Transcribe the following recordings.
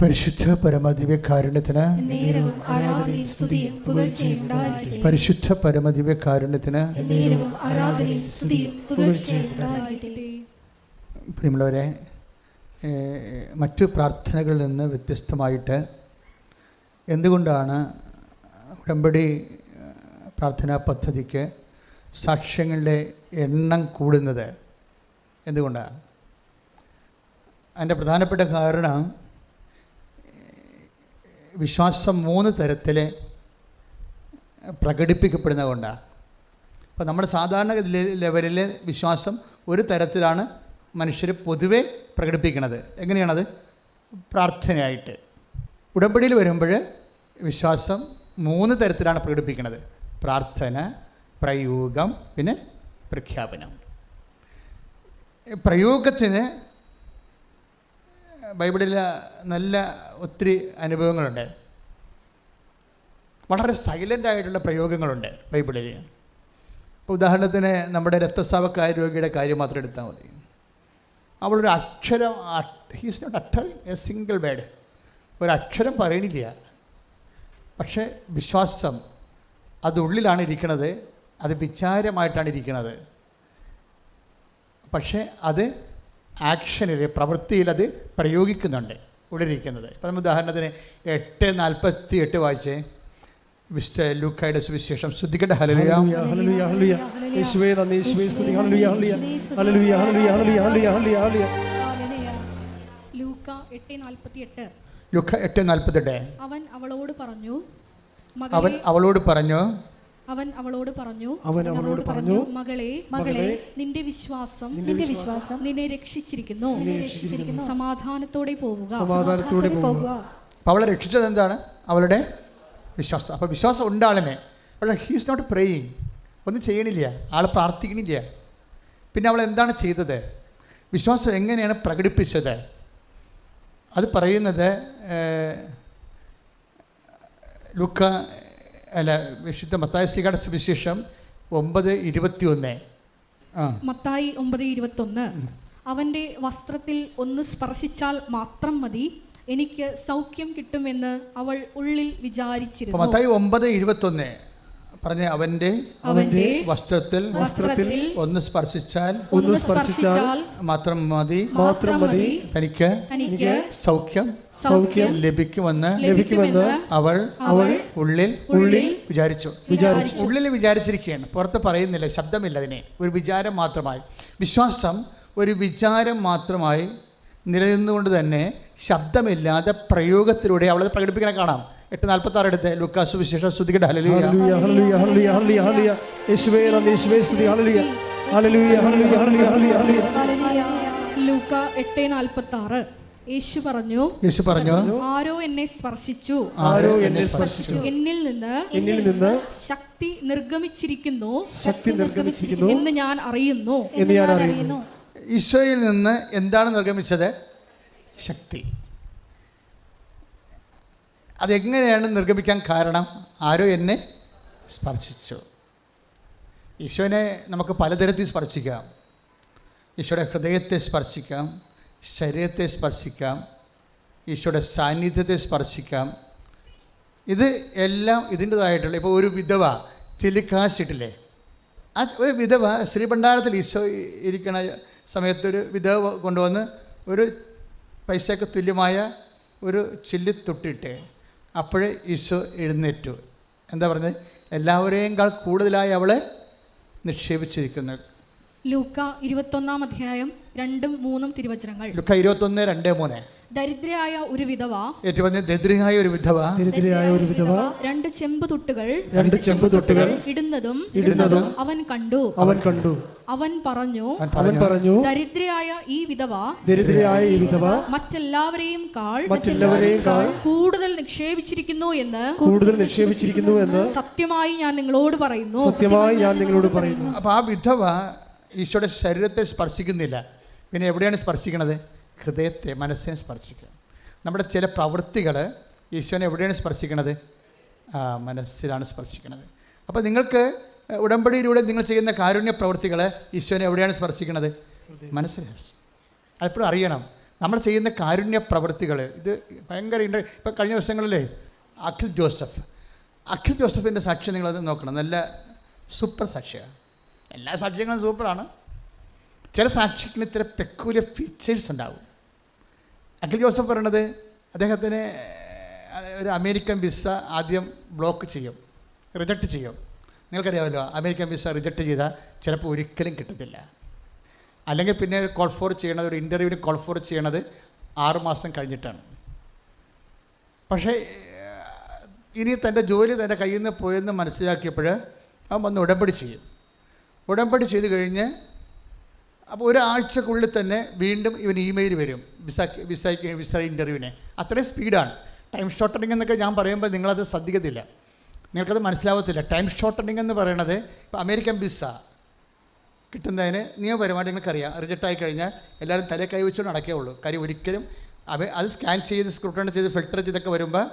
പരിശുദ്ധ പരമദിവ്യ കാരുണ്യത്തിന് പരിശുദ്ധ പരമദിവ്യ കാരുണ്യത്തിന് പ്രിയമുള്ളവരെ മറ്റു പ്രാർത്ഥനകളിൽ നിന്ന് വ്യത്യസ്തമായിട്ട് എന്തുകൊണ്ടാണ് ഉടമ്പടി പ്രാർത്ഥനാ പദ്ധതിക്ക് സാക്ഷ്യങ്ങളുടെ എണ്ണം കൂടുന്നത്? എന്തുകൊണ്ടാണ് അതിന്റെ പ്രധാനപ്പെട്ട കാരണം വിശ്വാസം മൂന്ന് തരത്തിൽ പ്രകടിപ്പിക്കപ്പെടുന്നത് കൊണ്ടാണ് അപ്പോൾ നമ്മുടെ സാധാരണ ലെവലിലെ വിശ്വാസം ഒരു തരത്തിലാണ് മനുഷ്യർ പൊതുവെ പ്രകടിപ്പിക്കുന്നത് എങ്ങനെയാണത്? പ്രാർത്ഥനയായിട്ട്. ഉടമ്പടിയിൽ വരുമ്പോൾ വിശ്വാസം മൂന്ന് തരത്തിലാണ് പ്രകടിപ്പിക്കുന്നത് പ്രാർത്ഥന പ്രയോഗം പിന്നെ പ്രഖ്യാപനം. പ്രയോഗത്തിന് ബൈബിളിൽ നല്ല ഒത്തിരി അനുഭവങ്ങളുണ്ട്. വളരെ സൈലന്റ് ആയിട്ടുള്ള പ്രയോഗങ്ങളുണ്ട് ബൈബിളിൽ ഇപ്പോൾ ഉദാഹരണത്തിന് നമ്മുടെ രക്തസ്രാവക്കായ രോഗിയുടെ കാര്യം മാത്രം എടുത്താൽ മതി. അവളൊരു അക്ഷരം he's not utter a single word ഒരക്ഷരം പറയണില്ല. പക്ഷേ വിശ്വാസം അത് ഉള്ളിലാണ് ഇരിക്കുന്നത് അത് വിചാരമായിട്ടാണ് ഇരിക്കുന്നത് പക്ഷേ അത് ആക്ഷനിൽ പ്രവൃത്തിയിൽ അത് പ്രയോഗിക്കുന്നുണ്ട് ഉള്ളിരിക്കുന്നത് ഇപ്പം നമ്മൾ ഉദാഹരണത്തിന് എട്ട് നാൽപ്പത്തി എട്ട് വായിച്ചേ വിശുദ്ധ ലൂക്കായുടെ സുവിശേഷം ശ്രദ്ധിക്കട്ടെ ഹലലിയ ഹല്ലേലൂയ, ഹല്ലേലൂയ, ഹല്ലേലൂയ. യേശുവേ നന്ദി, യേശുവേ സ്തുതി. ഹല്ലേലൂയ, ഹല്ലേലൂയ. ഹല്ലേലൂയ, ഹല്ലേലൂയ, ഹല്ലേലൂയ, ഹല്ലേലൂയ, ഹല്ലേലൂയ, ഹല്ലേലൂയ. ഹല്ലേലൂയ. ലൂക്ക എട്ട് നാൽപ്പത്തിയെട്ട് ലുക്ക എട്ട് നാൽപ്പത്തെട്ട് അവൻ അവളോട് പറഞ്ഞു അവൻ അവളോട് പറഞ്ഞു അവൻ അവളോട് പറഞ്ഞു അവൻ അവളോട് പറഞ്ഞു മകളെ മകളെ, നിന്റെ വിശ്വാസം നിന്റെ വിശ്വാസം നിന്നെ രക്ഷിച്ചിരിക്കുന്നു. രക്ഷിച്ചിരിക്കുന്നു. സമാധാനത്തോടെ പോവുക സമാധാനത്തോടെ പോവുക. അവളെ രക്ഷിച്ചത് എന്താണ്? അവളുടെ വിശ്വാസം. അപ്പോൾ വിശ്വാസം ഉണ്ട് ആളിനെ പക്ഷേ ഹീസ് നോട്ട് പ്രേയിങ് ഒന്നും ചെയ്യണില്ല. ആൾ പ്രാർത്ഥിക്കണില്ല. പിന്നെ അവൾ എന്താണ് ചെയ്തത്? വിശ്വാസം എങ്ങനെയാണ് പ്രകടിപ്പിച്ചത്? അത് പറയുന്നത് ലുക്ക അല്ല വിശുദ്ധ മത്തായ ശ്രീകാട സുവിശേഷം ഒമ്പത് ഇരുപത്തി ഒന്ന് മത്തായി ഒമ്പത് ഇരുപത്തൊന്ന്. അവന്റെ വസ്ത്രത്തിൽ ഒന്ന് സ്പർശിച്ചാൽ മാത്രം മതി എനിക്ക് സൗഖ്യം കിട്ടുമെന്ന് അവൾ ഉള്ളിൽ വിചാരിച്ചിരുന്നു. മത്തായി ഒമ്പത് ഇരുപത്തൊന്ന്. പറഞ്ഞ അവന്റെ അവന്റെ വസ്ത്രത്തിൽ വസ്ത്രത്തിൽ ഒന്ന് സ്പർശിച്ചാൽ ഒന്ന് സ്പർശിച്ചാൽ മാത്രം മതി. മാത്രം മതി. തനിക്ക് തനിക്ക് സൗഖ്യം സൗഖ്യം ലഭിക്കുമെന്ന് ലഭിക്കുമെന്ന് അവൾ അവൾ ഉള്ളിൽ ഉള്ളിൽ വിചാരിച്ചു. വിചാരിച്ചു. ഉള്ളിൽ വിചാരിച്ചിരിക്കുകയാണ്. പുറത്ത് പറയുന്നില്ല ശബ്ദമില്ല അതിനെ. ഒരു വിചാരം മാത്രമായി. വിശ്വാസം ഒരു വിചാരം മാത്രമായി നിലനിന്നുകൊണ്ട് തന്നെ ശബ്ദമില്ലാതെ പ്രയോഗത്തിലൂടെ അവളത് പ്രകടിപ്പിക്കണം കാണാം. എട്ട് നാൽപ്പത്തി ആറ് എടുത്ത്. ലുക്കാസ് വിശേഷം ശ്രുതികട്ടെ ഹലലിയ ഹല്ലേലൂയ, ഹല്ലേലൂയ, ഹല്ലേലൂയ, ഹല്ലേലൂയ, ഹല്ലേലൂയ. യേശുവേ നന്ദി, യേശുവേ സ്തുതി. ഹല്ലേലൂയ. ഹല്ലേലൂയ, ഹല്ലേലൂയ, ഹല്ലേലൂയ, ഹല്ലേലൂയ, ഹല്ലേലൂയ. ലൂക്ക എട്ട് നാൽപ്പത്തി ആറ് യേശു പറഞ്ഞു യേശു പറഞ്ഞു ആരോ എന്നെ സ്പർശിച്ചു. ആരോ എന്നെ സ്പർശിച്ചു. എന്നിൽ നിന്ന് എന്നിൽ നിന്ന് ശക്തി നിർഗമിച്ചിരിക്കുന്നു. ശക്തി നിർഗമിച്ചിരിക്കുന്നു എന്ന് ഞാൻ അറിയുന്നു. എന്ന് ഞാൻ അറിയുന്നു. ഈശോയിൽ നിന്ന് എന്താണ് നിർഗമിച്ചത്? ശക്തി. അതെങ്ങനെയാണ് നിർഗമിക്കാൻ കാരണം? ആരോ എന്നെ സ്പർശിച്ചു. ഈശോനെ നമുക്ക് പലതരത്തിൽ സ്പർശിക്കാം. ഈശോയുടെ ഹൃദയത്തെ സ്പർശിക്കാം. ശരീരത്തെ സ്പർശിക്കാം. ഈശോയുടെ സാന്നിധ്യത്തെ സ്പർശിക്കാം. ഇത് എല്ലാം ഇതിന്റെതായിട്ടുള്ള ഇപ്പോൾ ഒരു വിധവ ചെലിക്കാശിട്ടില്ലേ ആ ഒരു വിധവ ശ്രീഭണ്ഡാരത്തിൽ ഈശോ ഇരിക്കണ സമയത്ത് ഒരു വിധവ കൊണ്ടുവന്ന് ഒരു പൈസയ്ക്ക് തുല്യമായ ഒരു ചില്ലി അപ്പോഴേ ഈശോ എഴുന്നേറ്റു. എന്താ പറഞ്ഞത്? എല്ലാവരെയും കൂടുതലായി അവളെ നിക്ഷേപിച്ചിരിക്കുന്നു. ലൂക്ക ഇരുപത്തൊന്നാം അധ്യായം രണ്ടും മൂന്നും തിരുവചനങ്ങൾ. ലുക്ക ഇരുപത്തൊന്ന് രണ്ട് മൂന്ന്. ദരിദ്രയായ ഒരു വിധവ പറഞ്ഞ ദരിദ്രയായ ഒരു വിധവ ദരിദ്രയായ ഒരു വിധവ രണ്ട് ചെമ്പ് തൊട്ടുകൾ രണ്ട് ചെമ്പ് തൊട്ടുകൾ ഇടുന്നതും ഇടുന്നതും അവൻ കണ്ടു. അവൻ കണ്ടു. അവൻ പറഞ്ഞു അവൻ പറഞ്ഞു ദരിദ്രയായ ഈ വിധവ ദരിദ്രയായ ഈ വിധവ മറ്റെല്ലാവരെയും കാൾ മറ്റെല്ലാവരെയും കാൾ കൂടുതൽ നിക്ഷേപിച്ചിരിക്കുന്നു എന്ന് കൂടുതൽ നിക്ഷേപിച്ചിരിക്കുന്നു എന്ന് സത്യമായി ഞാൻ നിങ്ങളോട് പറയുന്നു. സത്യമായി ഞാൻ നിങ്ങളോട് പറയുന്നു. അപ്പോൾ ആ വിധവ ഈശോയുടെ ശരീരത്തെ സ്പർശിക്കുന്നില്ല. പിന്നെ എവിടെയാണ് സ്പർശിക്കുന്നത് ഹൃദയത്തെ മനസ്സിനെ സ്പർശിക്കുക നമ്മുടെ ചില പ്രവൃത്തികൾ ഈശോനെ എവിടെയാണ് സ്പർശിക്കണത്? ആ മനസ്സിലാണ് സ്പർശിക്കണത്. അപ്പോൾ നിങ്ങൾക്ക് ഉടമ്പടിയിലൂടെ നിങ്ങൾ ചെയ്യുന്ന കാരുണ്യ പ്രവൃത്തികൾ ഈശോനെ എവിടെയാണ് സ്പർശിക്കണത്? മനസ്സിലാണ് അതെപ്പോഴും അറിയണം. നമ്മൾ ചെയ്യുന്ന കാരുണ്യ പ്രവൃത്തികൾ ഇത് ഭയങ്കര ഇൻട്ര ഇപ്പോൾ കഴിഞ്ഞ ദിവസങ്ങളിലേ അഖിൽ ജോസഫ്. അഖിൽ ജോസഫിന്റെ സാക്ഷ്യം നിങ്ങളത് നോക്കണം. നല്ല സൂപ്പർ സാക്ഷിയാണ്. എല്ലാ സബ്ജക്റ്റുകളും സൂപ്പറാണ്. ചില സാക്ഷികളിൽ ഇത്ര പെക്കൂലിയ ഫീച്ചേഴ്സ് ഉണ്ടാവും. അഖിൽ ജോസഫ് പറയണത് അദ്ദേഹത്തിന് ഒരു അമേരിക്കൻ വിസ ആദ്യം ബ്ലോക്ക് ചെയ്യും റിജക്റ്റ് ചെയ്യും. നിങ്ങൾക്കറിയാമല്ലോ അമേരിക്കൻ വിസ റിജക്റ്റ് ചെയ്താൽ ചിലപ്പോൾ ഒരിക്കലും കിട്ടത്തില്ല. അല്ലെങ്കിൽ പിന്നെ കോൾ ഫോർ ചെയ്യണത് ഒരു ഇന്റർവ്യൂവിന് കോൾ ഫോർ ചെയ്യണത് ആറുമാസം കഴിഞ്ഞിട്ടാണ്. പക്ഷേ ഇനി തന്റെ ജോലി തന്റെ കയ്യിൽ നിന്ന് പോയെന്ന് മനസ്സിലാക്കിയപ്പോൾ അവൻ വന്ന് ഉടമ്പടി ചെയ്യും. ഉടമ്പടി ചെയ്ത് കഴിഞ്ഞ് അപ്പോൾ ഒരാഴ്ചക്കുള്ളിൽ തന്നെ വീണ്ടും ഇവൻ ഇമെയിൽ വരും. വിസ വിസയ്ക്ക് വിസ ഇന്റർവ്യൂവിനെ അത്രയും സ്പീഡാണ് ടൈം ഷോർട്ടനിങ് എന്നൊക്കെ ഞാൻ പറയുമ്പോൾ നിങ്ങളത് ശ്രദ്ധിക്കത്തില്ല. നിങ്ങൾക്കത് മനസ്സിലാവത്തില്ല. ടൈം ഷോർട്ടനിങ് എന്ന് പറയണത് ഇപ്പോൾ അമേരിക്കൻ വിസ കിട്ടുന്നതിന് നിയമപരമായിട്ട് നിങ്ങൾക്കറിയാം. റിജക്റ്റ് ആയി കഴിഞ്ഞാൽ എല്ലാവരും തലേ കൈവച്ചുകൊണ്ട് നടക്കേ ഉള്ളൂ. കാര്യം ഒരിക്കലും അവ അത് സ്കാൻ ചെയ്ത് സ്ക്രൂട്ടൺ ചെയ്ത് ഫിൽട്ടർ ചെയ്തൊക്കെ വരുമ്പോൾ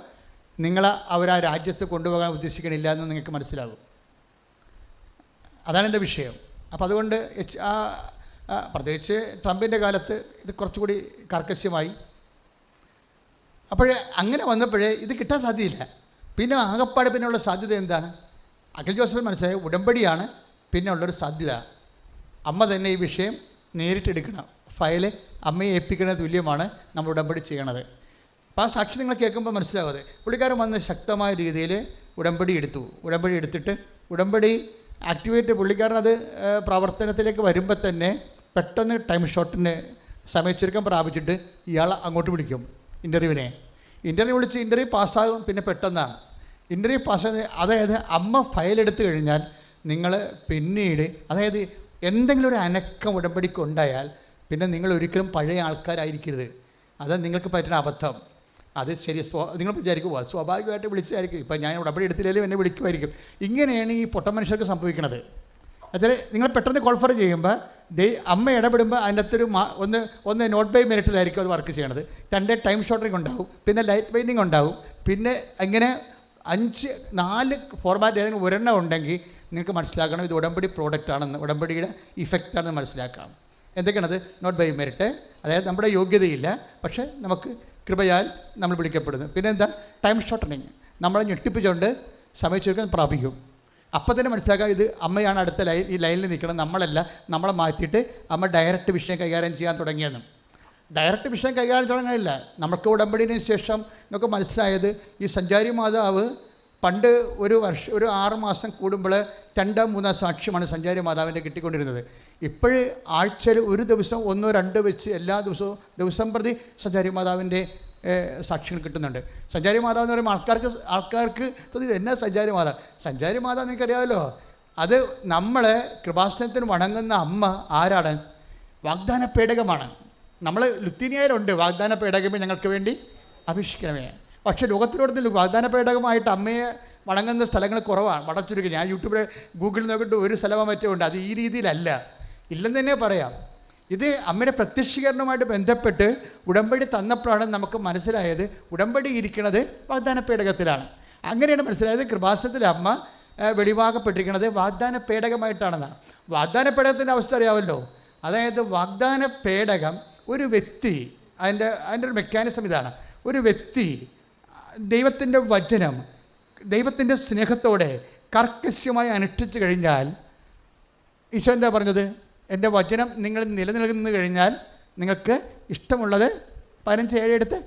നിങ്ങൾ അവർ ആ രാജ്യത്ത് കൊണ്ടുപോകാൻ ഉദ്ദേശിക്കണില്ല എന്ന് നിങ്ങൾക്ക് മനസ്സിലാകും. അതാണ് എന്റെ വിഷയം. അപ്പോൾ അതുകൊണ്ട് എച്ച് ആ പ്രത്യേകിച്ച് ട്രംപിന്റെ കാലത്ത് ഇത് കുറച്ചുകൂടി കർക്കശ്യമായി. അപ്പോഴേ അങ്ങനെ വന്നപ്പോഴേ ഇത് കിട്ടാൻ സാധ്യതയില്ല. പിന്നെ ആകപ്പാട് പിന്നെയുള്ള സാധ്യത എന്താണ്? അഖിൽ ജോസഫിന് മനസ്സിലായ ഉടമ്പടിയാണ് പിന്നെ ഉള്ളൊരു സാധ്യത. അമ്മ തന്നെ ഈ വിഷയം നേരിട്ടെടുക്കണം ഫയൽ അമ്മയെ ഏൽപ്പിക്കുന്നത് തുല്യമാണ് നമ്മൾ ഉടമ്പടി ചെയ്യണത്. അപ്പോൾ ആ സാക്ഷി നിങ്ങൾ കേൾക്കുമ്പോൾ മനസ്സിലാവാതെ പുള്ളിക്കാരൻ വന്ന് ശക്തമായ രീതിയിൽ ഉടമ്പടി എടുത്തു. ഉടമ്പടി എടുത്തിട്ട് ഉടമ്പടി ആക്ടിവേറ്റ് പുള്ളിക്കാരൻ അത് പ്രവർത്തനത്തിലേക്ക് വരുമ്പോൾ തന്നെ പെട്ടെന്ന് ടൈം ഷോട്ടിന് സമയച്ചുരുക്കം പ്രാപിച്ചിട്ട് ഇയാൾ അങ്ങോട്ട് വിളിക്കും ഇന്റർവ്യൂവിനെ ഇന്റർവ്യൂ വിളിച്ച് ഇന്റർവ്യൂ പാസ്സാകും പിന്നെ പെട്ടെന്നാണ്. ഇന്റർവ്യൂ പാസ്സാകുന്ന അതായത് അമ്മ ഫയൽ എടുത്തു കഴിഞ്ഞാൽ നിങ്ങൾ പിന്നീട് അതായത് എന്തെങ്കിലും ഒരു അനക്കം ഉടമ്പടിക്ക് ഉണ്ടായാൽ പിന്നെ നിങ്ങൾ ഒരിക്കലും പഴയ ആൾക്കാരായിരിക്കരുത്. അത് നിങ്ങൾക്ക് പറ്റുന്ന അബദ്ധം. അത് ശരി സ്വ നിങ്ങൾ വിചാരിക്കുക സ്വാഭാവികമായിട്ട് വിളിച്ചായിരിക്കും. ഇപ്പം ഞാൻ ഉടമ്പടി എടുത്തില്ലെങ്കിലും എന്നെ വിളിക്കുമായിരിക്കും. ഇങ്ങനെയാണ് ഈ പൊട്ട മനുഷ്യർക്ക് സംഭവിക്കുന്നത് അതായത് നിങ്ങൾ പെട്ടെന്ന് കോൾഫർ ചെയ്യുമ്പോൾ ദേ അമ്മ ഇടപെടുമ്പോൾ അതിന്റെ അകത്തൊരു ഒന്ന് ഒന്ന് നോട്ട് ബൈ മിനിറ്റിലായിരിക്കും അത് വർക്ക് ചെയ്യണത്. രണ്ട് ടൈം ഷോർട്ടിങ് ഉണ്ടാവും പിന്നെ ലൈറ്റ് ബൈൻഡിങ് ഉണ്ടാവും പിന്നെ അങ്ങനെ അഞ്ച് നാല് ഫോർമാറ്റ് ഏതെങ്കിലും ഒരെണ്ണം ഉണ്ടെങ്കിൽ നിങ്ങൾക്ക് മനസ്സിലാക്കണം ഇത് ഉടമ്പടി പ്രോഡക്റ്റ് ആണെന്ന് ഉടമ്പടിയുടെ ഇഫക്റ്റ് ആണെന്ന് മനസ്സിലാക്കാം എന്തൊക്കെയാണത്? നോട്ട് ബൈ മെറിറ്റ് അതായത് നമ്മുടെ യോഗ്യതയില്ല പക്ഷേ നമുക്ക് കൃപയാൽ നമ്മൾ വിളിക്കപ്പെടുന്നു. പിന്നെ എന്താ ടൈം ഷോർട്ടനിങ് നമ്മളെ ഞെട്ടിപ്പിച്ചുകൊണ്ട് സമയച്ചുരുക്കം പ്രാപിക്കും. അപ്പോൾ തന്നെ മനസ്സിലാക്കാം ഇത് അമ്മയാണ് അടുത്ത ലൈൻ ഈ ലൈനിൽ നിൽക്കണം നമ്മളല്ല. നമ്മളെ മാറ്റിയിട്ട് അമ്മ ഡയറക്റ്റ് വിഷയം കൈകാര്യം ചെയ്യാൻ തുടങ്ങിയെന്നും. ഡയറക്റ്റ് വിഷയം കൈകാര്യം തുടങ്ങാനില്ല നമുക്ക് ഉടമ്പടിന് ശേഷം നമുക്ക് മനസ്സിലായത് ഈ സഞ്ചാരി മാതാവ് പണ്ട് ഒരു വർഷം ഒരു ആറ് മാസം കൂടുമ്പോൾ രണ്ടോ മൂന്നോ സാക്ഷ്യമാണ് സഞ്ചാരി മാതാവിന്റെ കിട്ടിക്കൊണ്ടിരുന്നത്. ഇപ്പോഴ് ആഴ്ചയിൽ ഒരു ദിവസം ഒന്നോ രണ്ടോ വെച്ച് എല്ലാ ദിവസവും ദിവസം പ്രതി സഞ്ചാരി മാതാവിന്റെ സാക്ഷികൾ കിട്ടുന്നുണ്ട്. സഞ്ചാരി മാതാവ് എന്ന് പറയുമ്പോൾ ആൾക്കാർക്ക് ആൾക്കാർക്ക് തോന്നി ഇത് എന്നാ സഞ്ചാരി മാതാവ്? സഞ്ചാരി മാതാവ് നിനക്കറിയാമല്ലോ. അത് നമ്മൾ കൃപാസനത്തിന് വണങ്ങുന്ന അമ്മ ആരാണ്? വാഗ്ദാന പേടകമാണ്. നമ്മൾ ലുത്തിനിയായാലുണ്ട്. വാഗ്ദാന പേടകമേ ഞങ്ങൾക്ക് വേണ്ടി അപേക്ഷിക്കണമേ പക്ഷേ ലോകത്തിലോടത്തിൽ വാഗ്ദാന പേടകമായിട്ട് അമ്മയെ വണങ്ങുന്ന സ്ഥലങ്ങൾ കുറവാണ്. വടച്ചുരുക്കി ഞാൻ യൂട്യൂബിൽ ഗൂഗിളിൽ നോക്കിയിട്ട് ഒരു സ്ഥലമോ മറ്റോ ഉണ്ട്. അത് ഈ രീതിയിലല്ല. ഇല്ലെന്ന് തന്നെ പറയാം. ഇത് അമ്മയുടെ പ്രത്യക്ഷീകരണവുമായിട്ട് ബന്ധപ്പെട്ട് ഉടമ്പടി തന്നപ്പോഴാണ് നമുക്ക് മനസ്സിലായത് ഉടമ്പടി ഇരിക്കുന്നത് വാഗ്ദാന പേടകത്തിലാണ് അങ്ങനെയാണ് മനസ്സിലായത് കൃപാസനത്തിലെ അമ്മ വെളിവാകപ്പെട്ടിരിക്കുന്നത് വാഗ്ദാന പേടകമായിട്ടാണെന്നാണ് വാഗ്ദാന പേടകത്തിന്റെ അവസ്ഥ അറിയാമല്ലോ. അതായത് വാഗ്ദാന പേടകം ഒരു വ്യക്തി അതിന്റെ അതിന്റെ ഒരു മെക്കാനിസം ഇതാണ്. ഒരു വ്യക്തി ദൈവത്തിന്റെ വചനം ദൈവത്തിന്റെ സ്നേഹത്തോടെ കർക്കശ്യമായി അനുഷ്ഠിച്ചു കഴിഞ്ഞാൽ ഈശോ എന്താ പറഞ്ഞത്? എന്റെ വചനം നിങ്ങൾ നിലനിൽക്കുന്നു കഴിഞ്ഞാൽ നിങ്ങൾക്ക് ഇഷ്ടമുള്ളത് പതിനഞ്ച് ഏഴ് എടുത്ത്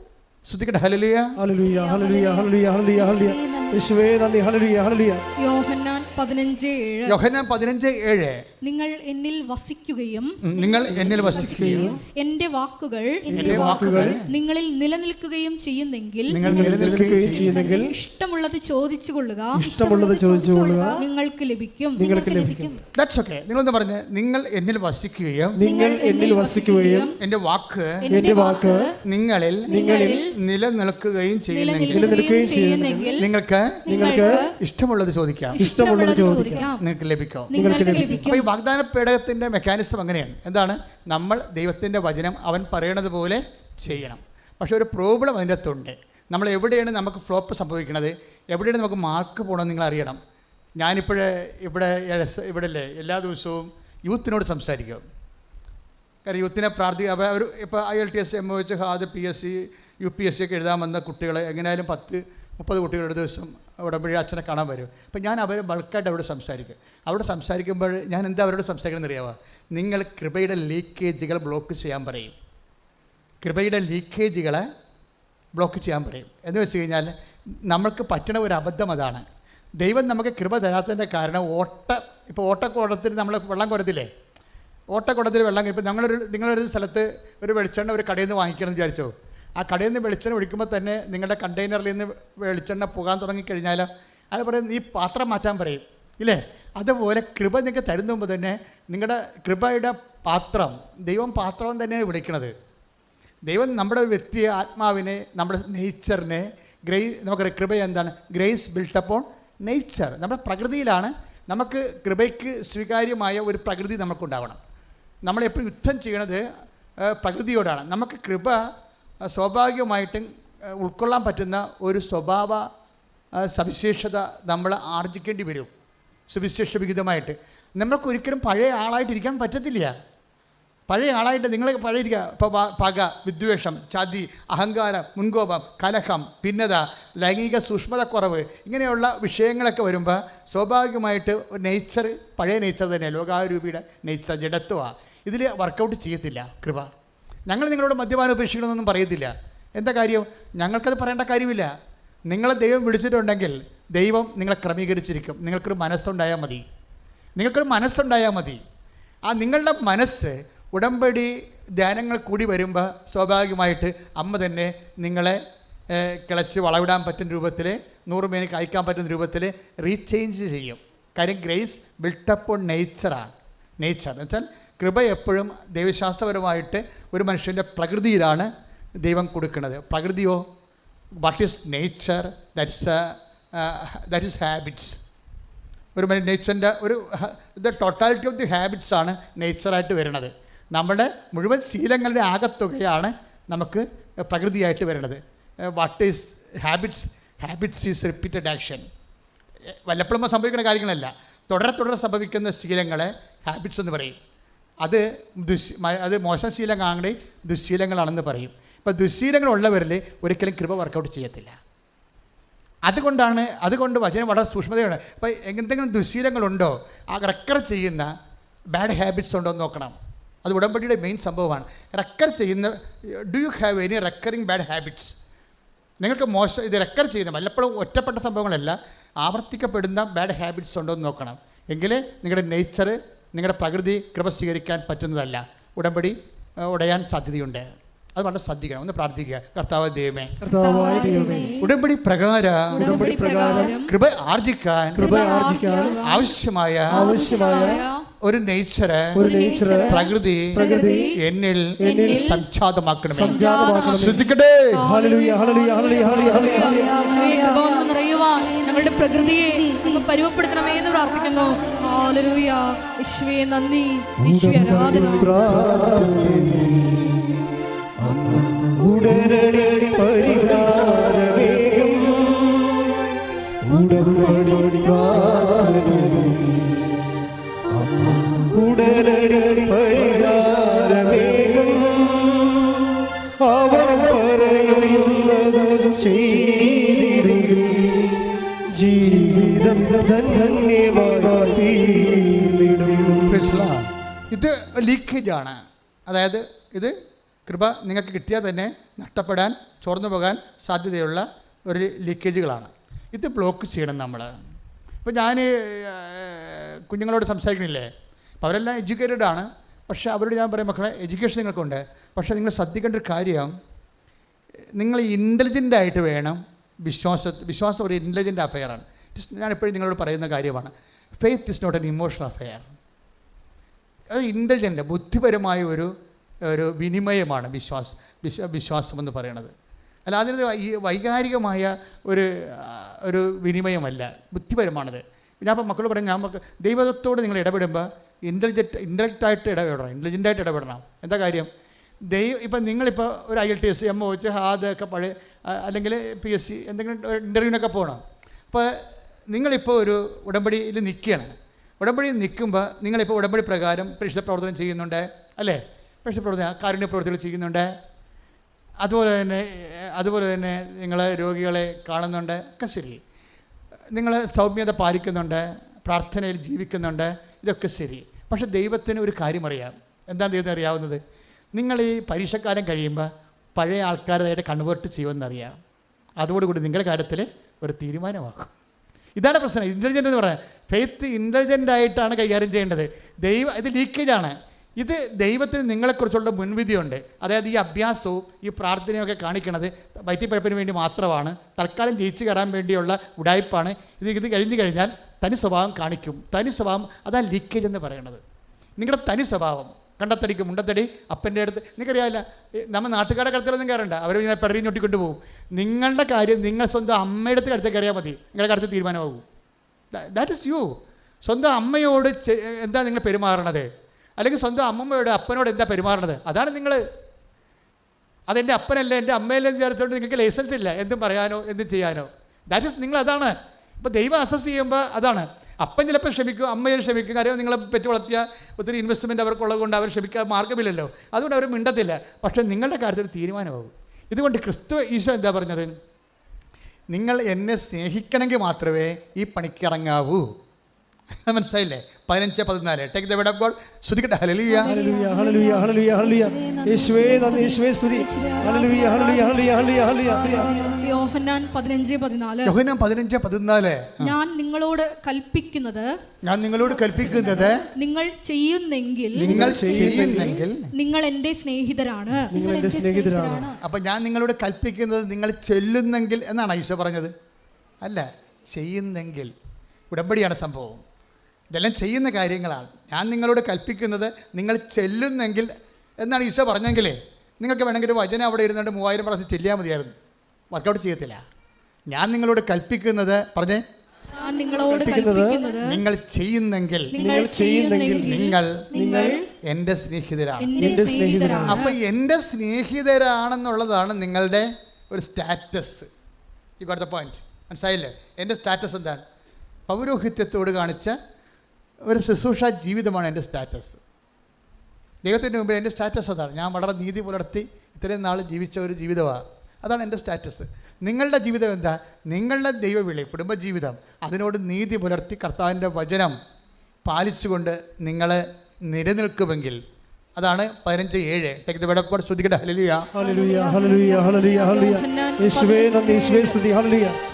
ശ്രുതിക്കട്ടെ ഹലലിയ ഹല്ലേലൂയ ഹല്ലേലൂയ ഹല്ലേലൂയ ഹല്ലേലൂയ. യേശുവേ നന്ദി. ഹല്ലേലൂയ ഹല്ലേലൂയ. യോഹന്നാൻ പതിനഞ്ച് ഏഴ്. യോഹന പതിനഞ്ച് ഏഴ്. നിങ്ങൾ എന്നിൽ വസിക്കുകയും നിങ്ങൾ എന്നിൽ വസിക്കുകയും എന്റെ വാക്കുകൾ എന്റെ വാക്കുകൾ നിങ്ങളിൽ നിലനിൽക്കുകയും ചെയ്യുന്നെങ്കിൽ നിങ്ങൾ നിലനിൽക്കുകയും ചെയ്യുന്നെങ്കിൽ ഇഷ്ടമുള്ളത് ചോദിച്ചു കൊള്ളുക ഇഷ്ടമുള്ളത് ചോദിച്ചു കൊള്ളുക നിങ്ങൾക്ക് ലഭിക്കും നിങ്ങൾക്ക് ലഭിക്കും. ദാറ്റ്സ് ഓക്കെ നിങ്ങളൊന്ന് പറഞ്ഞ് നിങ്ങൾ എന്നിൽ വസിക്കുകയും നിങ്ങൾ എന്നിൽ വസിക്കുകയും എന്റെ വാക്ക് എന്റെ വാക്ക് നിങ്ങളിൽ നിങ്ങളിൽ നിലനിൽക്കുകയും ചെയ്യുന്നെങ്കിൽ നിലനിൽക്കുകയും ചെയ്യുന്നെങ്കിൽ നിങ്ങൾക്ക് നിങ്ങൾക്ക് ഇഷ്ടമുള്ളത് ചോദിക്കാം. ഇഷ്ടമുള്ളത് ചോദിക്കാം. നിങ്ങൾക്ക് ലഭിക്കും? നിങ്ങൾക്ക് ലഭിക്കും. അപ്പോൾ ഈ വാഗ്ദാന പേടകത്തിന്റെ മെക്കാനിസം അങ്ങനെയാണ്. എന്താണ്? നമ്മൾ ദൈവത്തിന്റെ വചനം അവൻ പറയണത് പോലെ ചെയ്യണം. പക്ഷെ ഒരു പ്രോബ്ലം അതിന്റെ അകത്തുണ്ട്. നമ്മൾ എവിടെയാണ് നമുക്ക് ഫ്ലോപ്പ് സംഭവിക്കുന്നത് എവിടെയാണ് നമുക്ക് മാർക്ക് പോകണമെന്ന് നിങ്ങൾ അറിയണം. ഞാനിപ്പോഴേ ഇവിടെ ഇവിടെ അല്ലേ? എല്ലാ ദിവസവും യൂത്തിനോട് സംസാരിക്കും. കാര്യം യൂത്തിനെ പ്രാർത്ഥിക്കുക അപ്പോൾ അവർ ഇപ്പോൾ I L T S M O H HAAD P S C U P S C ഒക്കെ എഴുതാൻ വന്ന കുട്ടികൾ എങ്ങനെയായാലും പത്ത് മുപ്പത് കുട്ടികൾ ഒരു ദിവസം ഉടമ്പടി അച്ഛനെ കാണാൻ വരും. അപ്പം ഞാൻ അവർ ബൾക്കായിട്ട് അവരോട് സംസാരിക്കും. അവിടെ സംസാരിക്കുമ്പോൾ ഞാൻ എന്താ അവരോട് സംസാരിക്കണമെന്ന് അറിയാമോ നിങ്ങൾ കൃപയുടെ ലീക്കേജുകൾ ബ്ലോക്ക് ചെയ്യാൻ പറയും. കൃപയുടെ ലീക്കേജുകളെ ബ്ലോക്ക് ചെയ്യാൻ പറയും. എന്ന് വെച്ച് കഴിഞ്ഞാൽ നമ്മൾക്ക് പറ്റണ ഒരു അബദ്ധം അതാണ്. ദൈവം നമുക്ക് കൃപ തരാത്തതിന്റെ കാരണം ഓട്ട ഇപ്പോൾ ഓട്ടക്കുടത്തിൽ നമ്മൾ വെള്ളം കുറത്തില്ലേ ഓട്ടക്കുടത്തിൽ വെള്ളം ഇപ്പോൾ ഞങ്ങളൊരു നിങ്ങളൊരു സ്ഥലത്ത് ഒരു വെളിച്ചെണ്ണ ഒരു കടയിൽ നിന്ന് വാങ്ങിക്കണം എന്ന് വിചാരിച്ചോ? ആ കടയിൽ നിന്ന് വെളിച്ചെണ്ണ ഒഴിക്കുമ്പോൾ തന്നെ നിങ്ങളുടെ കണ്ടെയ്നറിൽ നിന്ന് വെളിച്ചെണ്ണ പോകാൻ തുടങ്ങിക്കഴിഞ്ഞാൽ അയാൾ പറയും നീ പാത്രം മാറ്റാൻ പറയും. ഇല്ലേ? അതുപോലെ കൃപ നിങ്ങൾക്ക് തരുന്ന മുമ്പ് തന്നെ നിങ്ങളുടെ കൃപയുടെ പാത്രം ദൈവം പാത്രം തന്നെയാണ് വിളിക്കണത്. ദൈവം നമ്മുടെ വ്യക്തിയെ ആത്മാവിനെ നമ്മുടെ നേച്ചറിനെ ഗ്രേ നമുക്കറിയാം കൃപ എന്താണ്? ഗ്രേസ് ബിൽട്ട് അപ്പോൺ നേച്ചർ നമ്മുടെ പ്രകൃതിയിലാണ് നമുക്ക് കൃപയ്ക്ക് സ്വീകാര്യമായ ഒരു പ്രകൃതി നമുക്കുണ്ടാവണം. നമ്മളെപ്പോഴും യുദ്ധം ചെയ്യണത് പ്രകൃതിയോടാണ്. നമുക്ക് കൃപ സ്വാഭാവികമായിട്ടും ഉൾക്കൊള്ളാൻ പറ്റുന്ന ഒരു സ്വഭാവ സവിശേഷത നമ്മൾ ആർജിക്കേണ്ടി വരും. സുവിശേഷ വിഹിതമായിട്ട്. നമ്മൾക്ക് ഒരിക്കലും പഴയ ആളായിട്ടിരിക്കാൻ പറ്റത്തില്ല. പഴയ ആളായിട്ട് നിങ്ങൾ പഴയ പക വിദ്വേഷം ചതി അഹങ്കാരം മുൻകോപം കലഹം ഭിന്നത ലൈംഗിക സൂക്ഷ്മതക്കുറവ് ഇങ്ങനെയുള്ള വിഷയങ്ങളൊക്കെ വരുമ്പോൾ സ്വാഭാവികമായിട്ട് നേച്ചർ പഴയ നേച്ചർ തന്നെ ലോകാരൂപിയുടെ നേച്ചർ ജഡത്വമാണ് ഇതിൽ വർക്കൗട്ട് ചെയ്യത്തില്ല കൃപ. ഞങ്ങൾ നിങ്ങളോട് മദ്യപാനം ഉപേക്ഷിക്കണമെന്നൊന്നും പറയത്തില്ല. എന്താ കാര്യം? ഞങ്ങൾക്കത് പറയേണ്ട കാര്യമില്ല. നിങ്ങളെ ദൈവം വിളിച്ചിട്ടുണ്ടെങ്കിൽ ദൈവം നിങ്ങളെ ക്രമീകരിച്ചിരിക്കും. നിങ്ങൾക്കൊരു മനസ്സുണ്ടായാൽ മതി. നിങ്ങൾക്കൊരു മനസ്സുണ്ടായാൽ മതി. ആ നിങ്ങളുടെ മനസ്സ് ഉടമ്പടി ധ്യാനങ്ങൾ കൂടി വരുമ്പോൾ സ്വാഭാവികമായിട്ട് അമ്മ തന്നെ നിങ്ങളെ കിളച്ച് വളവിടാൻ പറ്റുന്ന രൂപത്തിൽ നൂറ് മേനിക്ക് അയക്കാൻ പറ്റുന്ന രൂപത്തിൽ റീചേഞ്ച് ചെയ്യും. കാര്യം ഗ്രേസ് ബിൽട്ടപ്പ് ഓൺ നേച്ചറാണ് നേച്ചർ എന്ന് വെച്ചാൽ കൃപ എപ്പോഴും ദൈവശാസ്ത്രപരമായിട്ട് ഒരു മനുഷ്യന്റെ പ്രകൃതിയിലാണ് ദൈവം കൊടുക്കുന്നത്. പ്രകൃതിയോ what is nature that's that is habits ഒരു നേച്ചറിന്റെ ഒരു the totality of the habits ആണ് നേച്ചറായിട്ട് വരുന്നത്. നമ്മുടെ മുഴുവൻ ശീലങ്ങളുടെ ആകത്തുകയാണ് നമുക്ക് പ്രകൃതിയായിട്ട് വരുന്നത്. What is habits habits is repeated action വല്ലപ്പോഴും സംഭവിക്കുന്ന കാര്യങ്ങളല്ല. തുടരെ തുടരെ സംഭവിക്കുന്ന ശീലങ്ങളെ ഹാബിറ്റ്സ് എന്ന് പറയും. അത് ദുശ് അത് മോശം ശീലങ്ങളാണെങ്കിൽ ദുശ്ശീലങ്ങളാണെന്ന് പറയും. ഇപ്പോൾ ദുശ്ശീലങ്ങളുള്ളവരിൽ ഒരിക്കലും കൃപ വർക്കൗട്ട് ചെയ്യത്തില്ല. അതുകൊണ്ടാണ് അതുകൊണ്ട് വചനം വളരെ സൂക്ഷ്മതയാണ്. അപ്പോൾ എന്തെങ്കിലും ദുശീലങ്ങളുണ്ടോ ആ റെക്കർ ചെയ്യുന്ന ബാഡ് ഹാബിറ്റ്സ് ഉണ്ടോ എന്ന് നോക്കണം. അത് ഉടമ്പടിയുടെ മെയിൻ സംഭവമാണ്. റെക്കർ ചെയ്യുന്ന do you have any recurring bad habits നിങ്ങൾക്ക് മോശം ഇത് റെക്കർ ചെയ്യുന്ന വല്ലപ്പോഴും ഒറ്റപ്പെട്ട സംഭവങ്ങളല്ല ആവർത്തിക്കപ്പെടുന്ന ബാഡ് ഹാബിറ്റ്സ് ഉണ്ടോ എന്ന് നോക്കണം. എങ്കിലേ നിങ്ങളുടെ നേച്ചർ നിങ്ങളുടെ പ്രകൃതി കൃപ സ്വീകരിക്കാൻ പറ്റുന്നതല്ല. ഉടമ്പടി ഉടയാൻ സാധ്യതയുണ്ട്. അത് വളരെ ശ്രദ്ധിക്കണം. ഒന്ന് പ്രാർത്ഥിക്കുക. കർത്താവ് ദൈവമേ. കർത്താവായ ദൈവമേ. ഉടമ്പടി പ്രകാരം ഉടമ്പടി പ്രകാരം കൃപ ആർജിക്കാൻ കൃപ ആർജിക്കാൻ ആവശ്യമായ ആവശ്യമായ ഒരു നേച്ചറ് പ്രകൃതി പ്രകൃതി എന്നിൽ എന്നിൽ സംജാതമാക്കണമേ. ശ്രദ്ധിക്കട്ടെ. നിറയുവാൻ ഞങ്ങളുടെ പ്രകൃതിയെ പരുവപ്പെടുത്തണമേ എന്ന് പ്രാർത്ഥിക്കുന്നു. നന്ദി. ഉടനടി ലീക്കേജ് ആണ് അതായത് ഇത് കൃപ നിങ്ങൾക്ക് കിട്ടിയാൽ തന്നെ നഷ്ടപ്പെടാൻ ചോർന്നു പോകാൻ സാധ്യതയുള്ള ഒരു ലീക്കേജുകളാണ്. ഇത് ബ്ലോക്ക് ചെയ്യണം നമ്മൾ ഇപ്പോൾ ഞാൻ കുഞ്ഞുങ്ങളോട് സംസാരിക്കണില്ലേ? അപ്പോൾ അവരെല്ലാം എഡ്യൂക്കേറ്റഡ് ആണ്. പക്ഷേ അവരോട് ഞാൻ പറയും മക്കളെ എഡ്യൂക്കേഷൻ നിങ്ങൾക്കുണ്ട്. പക്ഷേ നിങ്ങൾ ശ്രദ്ധിക്കേണ്ട ഒരു കാര്യം നിങ്ങൾ ഇന്റലിജന്റ് ആയിട്ട് വേണം. വിശ്വാസ വിശ്വാസം ഒരു ഇന്റലിജന്റ് അഫെയറാണ് ഞാൻ എപ്പോഴും നിങ്ങളോട് പറയുന്ന കാര്യമാണ്. Faith is not an emotional affair അത് ഇന്റലിജന്റ് ബുദ്ധിപരമായ ഒരു ഒരു വിനിമയമാണ് വിശ്വാസ വിശ്വ വിശ്വാസം എന്ന് പറയുന്നത് അല്ല അതിന് ഈ വൈകാരികമായ ഒരു ഒരു വിനിമയമല്ല ബുദ്ധിപരമാണത്. ഞാൻ അപ്പം മക്കൾ പറയും ഞാൻ മക്കൾ ദൈവത്തോട് നിങ്ങൾ ഇടപെടുമ്പോൾ ഇന്റലിജന്റ് ഇന്റലക്റ്റായിട്ട് ഇടപെടണം ഇന്റലിജന്റായിട്ട് ഇടപെടണം. എന്താ കാര്യം? ദൈവം ഇപ്പം നിങ്ങളിപ്പോൾ ഒരു I L T S M O H ഒക്കെ പഴയ അല്ലെങ്കിൽ പി എസ് സി എന്തെങ്കിലും ഇന്റർവ്യൂവിനൊക്കെ പോകണം അപ്പോൾ നിങ്ങളിപ്പോൾ ഒരു ഉടമ്പടിയിൽ നിൽക്കുകയാണ്. ഉടമ്പടിയിൽ നിൽക്കുമ്പോൾ നിങ്ങളിപ്പോൾ ഉടമ്പടി പ്രകാരം പരിശുദ്ധ പ്രവർത്തനം ചെയ്യുന്നുണ്ട് അല്ലേ? പരിശുദ്ധ പ്രവർത്തനം കാരുണ്യ പ്രവർത്തികൾ ചെയ്യുന്നുണ്ട്. അതുപോലെ തന്നെ അതുപോലെ തന്നെ നിങ്ങൾ രോഗികളെ കാണുന്നുണ്ട്. ഒക്കെ ശരി. നിങ്ങൾ സൗമ്യത പാലിക്കുന്നുണ്ട് പ്രാർത്ഥനയിൽ ജീവിക്കുന്നുണ്ട്. ഇതൊക്കെ ശരി. പക്ഷെ ദൈവത്തിന് ഒരു കാര്യം അറിയാം. എന്താണ് ദൈവത്തിന് അറിയാവുന്നത്? നിങ്ങൾ ഈ പരീക്ഷക്കാലം കഴിയുമ്പോൾ പഴയ ആൾക്കാരായിട്ട് കൺവേർട്ട് ചെയ്യുമെന്നറിയാം. അതോടുകൂടി നിങ്ങളുടെ കാര്യത്തിൽ ഒരു തീരുമാനമാകും. ഇതാണ് പ്രശ്നം. ഇന്റലിജന്റ് എന്ന് പറയാം. ഫെയ്ത്ത് ഇന്റലിജന്റ് ആയിട്ടാണ് കൈകാര്യം ചെയ്യേണ്ടത്. ദൈവ ഇത് ലീക്കേജാണ്. ഇത് ദൈവത്തിന് നിങ്ങളെക്കുറിച്ചുള്ള മുൻവിധിയുണ്ട്. അതായത് ഈ അഭ്യാസവും ഈ പ്രാർത്ഥനയൊക്കെ കാണിക്കണത് വയറ്റിപ്പഴപ്പിന് വേണ്ടി മാത്രമാണ്. തൽക്കാലം ജയിച്ചു കയറാൻ വേണ്ടിയുള്ള ഉടായ്പാണ്. ഇത് ഇത് കഴിഞ്ഞു കഴിഞ്ഞാൽ തനി സ്വഭാവം കാണിക്കും. തനി സ്വഭാവം അതാണ് ലീക്കേജ് എന്ന് പറയുന്നത് നിങ്ങളുടെ തനി സ്വഭാവം. കണ്ടത്തടിക്ക് മുണ്ടത്തടി അപ്പന്റെ അടുത്ത്. നിങ്ങൾക്കറിയാമല്ല നമ്മൾ നാട്ടുകാരുടെ കടത്തിലൊന്നും കയറണ്ട അവർ ഇങ്ങനെ പെടറിഞ്ഞൊട്ടിക്കൊണ്ട് പോകും. നിങ്ങളുടെ കാര്യം നിങ്ങൾ സ്വന്തം അമ്മയുടെ അടുത്ത് കടത്തേക്ക് അറിയാൽ മതി. നിങ്ങളുടെ കാര്യത്തിൽ തീരുമാനമാകും. ദാറ്റ് ഇസ് യു സ്വന്തം അമ്മയോട് എന്താ നിങ്ങൾ പെരുമാറണത്? അല്ലെങ്കിൽ സ്വന്തം അമ്മമ്മയോട് അപ്പനോട് എന്താ പെരുമാറണത്? അതാണ് നിങ്ങൾ അതെന്റെ അപ്പനല്ല എന്റെ അമ്മയല്ല എന്ന് വിചാരിച്ചുകൊണ്ട് നിങ്ങൾക്ക് ലൈസൻസ് ഇല്ല. എന്തും പറയാനോ എന്തും ചെയ്യാനോ. ദാറ്റ് ഇസ് നിങ്ങൾ അതാണ്. ഇപ്പോൾ ദൈവം അസസ് ചെയ്യുമ്പോൾ അതാണ്. അപ്പൻ ചിലപ്പോൾ ക്ഷമിക്കും അമ്മയിൽ ക്ഷമിക്കും. കാര്യം നിങ്ങളെ പെറ്റ് വളർത്തിയ ഒത്തിരി ഇൻവെസ്റ്റ്മെന്റ് അവർക്കുള്ളത് കൊണ്ട് അവർ ക്ഷമിക്കാൻ മാർഗമില്ലല്ലോ അതുകൊണ്ട് അവർ മിണ്ടത്തില്ല. പക്ഷേ നിങ്ങളുടെ കാര്യത്തിൽ തീരുമാനമാകും. ഇതുകൊണ്ട് ക്രിസ്തു ഈശോ എന്താ പറഞ്ഞത്? നിങ്ങൾ എന്നെ സ്നേഹിക്കണമെങ്കിൽ മാത്രമേ ഈ പണിക്കിറങ്ങാവൂ മനസ്സിലായില്ലേ? പതിനഞ്ച് പതിനാല്. Take the word of God ശ്രുതിക്കട്ടെ ഹല്ലേലൂയ. ഹല്ലേലൂയ ഹല്ലേലൂയ ഹല്ലേലൂയ ഹല്ലേലൂയ. യേശുവേ നന്ദി. യേശുവേ സ്തുതി. ഹല്ലേലൂയ ഹല്ലേലൂയ ഹല്ലേലൂയ ഹല്ലേലൂയ ഹല്ലേലൂയ. യോഹന്നാൻ പതിനഞ്ച് പതിനാല്. യോഹന്നാൻ പതിനഞ്ച് പതിനാല്. ഞാൻ നിങ്ങളോട് കൽപ്പിക്കുന്നത് ഞാൻ നിങ്ങളോട് കൽപ്പിക്കുന്നത് നിങ്ങൾ ചെയ്യുന്നെങ്കിൽ നിങ്ങൾ ചെയ്യുന്നെങ്കിൽ നിങ്ങൾ എന്റെ സ്നേഹിതരാണ്. നിങ്ങൾ എന്റെ സ്നേഹിതരാണ്. അപ്പോൾ ഞാൻ നിങ്ങളോട് കൽപ്പിക്കുന്നത് നിങ്ങൾ ചെല്ലുന്നെങ്കിൽ എന്നാണ് ഈശോ പറഞ്ഞത്? അല്ല ചെയ്യുന്നെങ്കിൽ. ഉടമ്പടിയാണ് സംഭവം. ഇതെല്ലാം ചെയ്യുന്ന കാര്യങ്ങളാണ്. ഞാൻ നിങ്ങളോട് കൽപ്പിക്കുന്നത് നിങ്ങൾ ചെല്ലുന്നെങ്കിൽ എന്നാണ് ഈശോ പറഞ്ഞെങ്കിലേ നിങ്ങൾക്ക് വേണമെങ്കിൽ ഒരു വചനം അവിടെ ഇരുന്നുകൊണ്ട് മൂവായിരം പ്രാവശ്യം ചെല്ലിയാൽ മതിയായിരുന്നു. വർക്കൗട്ട് ചെയ്യത്തില്ല. ഞാൻ നിങ്ങളോട് കൽപ്പിക്കുന്നത് പറഞ്ഞേ? നിങ്ങൾ ചെയ്യുന്നെങ്കിൽ നിങ്ങൾ ചെയ്യുന്നെങ്കിൽ നിങ്ങൾ നിങ്ങൾ എന്റെ സ്നേഹിതരാണ്. എന്റെ സ്നേഹിതരാണ്. അപ്പം എന്റെ സ്നേഹിതരാണെന്നുള്ളതാണ് നിങ്ങളുടെ ഒരു സ്റ്റാറ്റസ് ഈ അടുത്ത പോയിന്റ് മനസ്സിലായില്ലേ? എന്റെ സ്റ്റാറ്റസ് എന്താണ്? പൗരോഹിത്യത്തോട് കാണിച്ച ഒരു ശുശ്രൂഷ ജീവിതമാണ് എന്റെ സ്റ്റാറ്റസ്. ദൈവത്തിന്റെ മുമ്പിൽ എന്റെ സ്റ്റാറ്റസ് അതാണ്. ഞാൻ വളരെ നീതി പുലർത്തി ഇത്രയും നാൾ ജീവിച്ച ഒരു ജീവിതമാണ് അതാണ് എന്റെ സ്റ്റാറ്റസ്. നിങ്ങളുടെ ജീവിതം എന്താ? നിങ്ങളുടെ ദൈവവിളി കുടുംബജീവിതം അതിനോട് നീതി പുലർത്തി കർത്താവിന്റെ വചനം പാലിച്ചുകൊണ്ട് നിങ്ങൾ നിലനിൽക്കുമെങ്കിൽ. അതാണ് പതിനഞ്ച് ഏഴ്. ടേക്ക് ദ ഗോഡ് ശ്രദ്ധിക്കട്ടെ. ഹലലിയ ഹലലിയ ഹലലിയ ഹലലിയ ഹലലിയ യേശുവേ നന്ദി. യേശുവേ സ്തുതി. ഹല്ലേലൂയ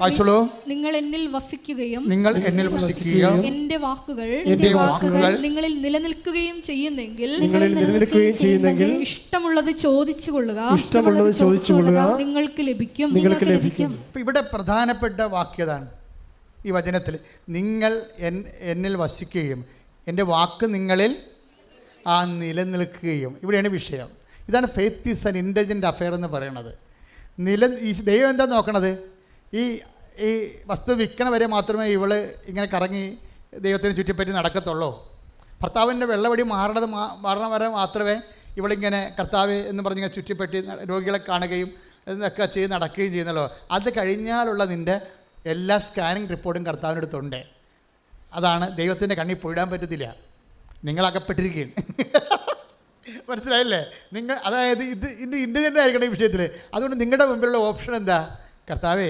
വായിച്ചോളൂ. നിങ്ങൾ എന്നിൽ വസിക്കുകയും നിങ്ങൾ എന്നിൽ വസിക്കുകയും എന്റെ വാക്കുകൾ എന്റെ വാക്കുകൾ നിങ്ങളിൽ നിലനിൽക്കുകയും ചെയ്യുന്നെങ്കിൽ നിങ്ങളിൽ നിലനിൽക്കുകയും ചെയ്യുന്നെങ്കിൽ ഇഷ്ടമുള്ളത് ചോദിച്ചു കൊള്ളുക ഇഷ്ടമുള്ളത് ചോദിച്ചുകൊള്ളുക നിങ്ങൾക്ക് ലഭിക്കും നിങ്ങൾക്ക് ലഭിക്കും. ഇവിടെ പ്രധാനപ്പെട്ട വാക്യതാണ് ഈ വചനത്തിൽ നിങ്ങൾ എന്നിൽ വസിക്കുകയും എന്റെ വാക്ക് നിങ്ങളിൽ ആ നിലനിൽക്കുകയും. ഇവിടെയാണ് വിഷയം. ഇതാണ് faith is an intelligent affair എന്ന് പറയുന്നത്. നില ഈ ദൈവം എന്താ നോക്കണത്? ഈ ഈ വസ്തു വിൽക്കണ വരെ മാത്രമേ ഇവൾ ഇങ്ങനെ കറങ്ങി ദൈവത്തിന് ചുറ്റിപ്പറ്റി നടക്കത്തുള്ളൂ. ഭർത്താവിന്റെ വെള്ളവടി മാറണത് മാറണ വരെ മാത്രമേ ഇവളിങ്ങനെ കർത്താവ് എന്ന് പറഞ്ഞിങ്ങനെ ചുറ്റിപ്പറ്റി രോഗികളെ കാണുകയും എന്നൊക്കെ ചെയ്ത് നടക്കുകയും ചെയ്യുന്നല്ലോ അത് കഴിഞ്ഞാലുള്ള നിന്റെ എല്ലാ സ്കാനിങ് റിപ്പോർട്ടും കർത്താവിന്റെ അടുത്തുണ്ട്. അതാണ് ദൈവത്തിന്റെ കണ്ണിൽ പൊഴിടാൻ പറ്റത്തില്ല. നിങ്ങൾ അകപ്പെട്ടിരിക്കുകയാണ് മനസ്സിലായില്ലേ? നിങ്ങൾ അതായത് ഇത് ഇന്റർനെറ്റ് ആയിരിക്കണം ഈ വിഷയത്തിൽ അതുകൊണ്ട് നിങ്ങളുടെ മുമ്പിലുള്ള ഓപ്ഷൻ എന്താ? കർത്താവേ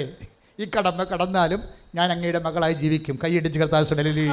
ഈ കടമ കടന്നാലും ഞാൻ അങ്ങയുടെ മകളായി ജീവിക്കും. കൈയടിച്ച് കർത്താവ് ഹല്ലേലൂയ